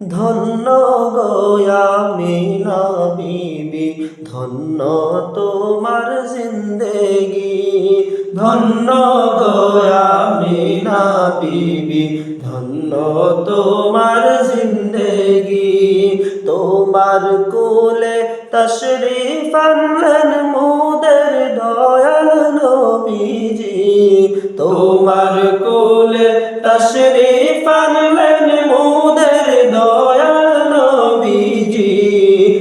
ধন্য গোয়ামিনা বিবি ধন্য তোমার জিন্দেগি, ধন্য গোয়ামিনা বিবি ধন্য তোমার জিন্দেগি। তোমার কোলে তশরিফ আনলেন মুদের দয়াল নবীজি। তোমার কোলে তশরিফ আনলেন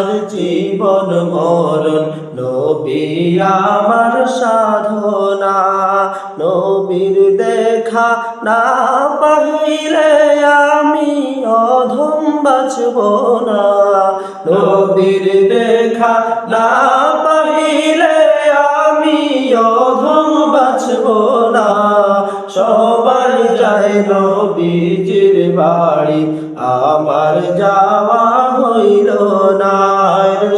আমার জীবন মরণ, নবী আমার সাধনা। নবীর দেখা না পাইলে আমি অধম বাঁচব না। নবীর দেখা না পাইলে আমি অধম বাঁচব না। সবাই যায় নবীজির বাড়ি, আমার যাওয়া হইল না।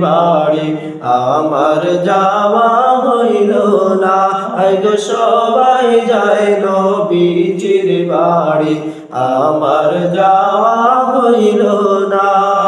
বাড়ি। আমার যাওয়া হইল না। আইগো সবাই যায় নবীজির বাড়ি। আমার যাওয়া হইল না।